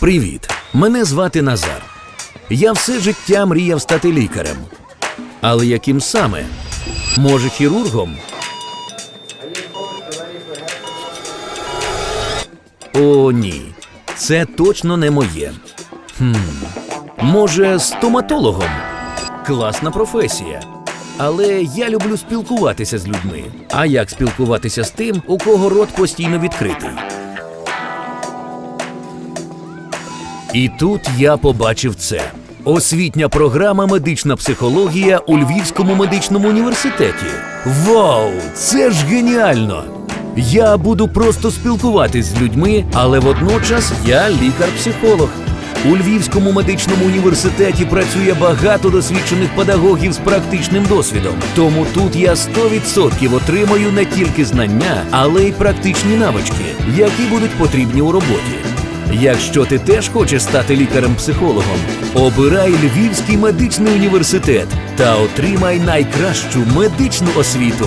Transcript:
Привіт! Мене звати Назар. Я все життя мріяв стати лікарем. Але яким саме? Може, хірургом? О, ні. Це точно не моє. Хм. Може, стоматологом? Класна професія. Але я люблю спілкуватися з людьми. А як спілкуватися з тим, у кого рот постійно відкритий? І тут я побачив це. Освітня програма медична психологія у Львівському медичному університеті. Вау! Це ж геніально! Я буду просто спілкуватись з людьми, але водночас я лікар-психолог. У Львівському медичному університеті працює багато досвідчених педагогів з практичним досвідом. Тому тут я 100% отримаю не тільки знання, але й практичні навички, які будуть потрібні у роботі. Якщо ти теж хочеш стати лікарем-психологом, обирай Львівський медичний університет та отримай найкращу медичну освіту.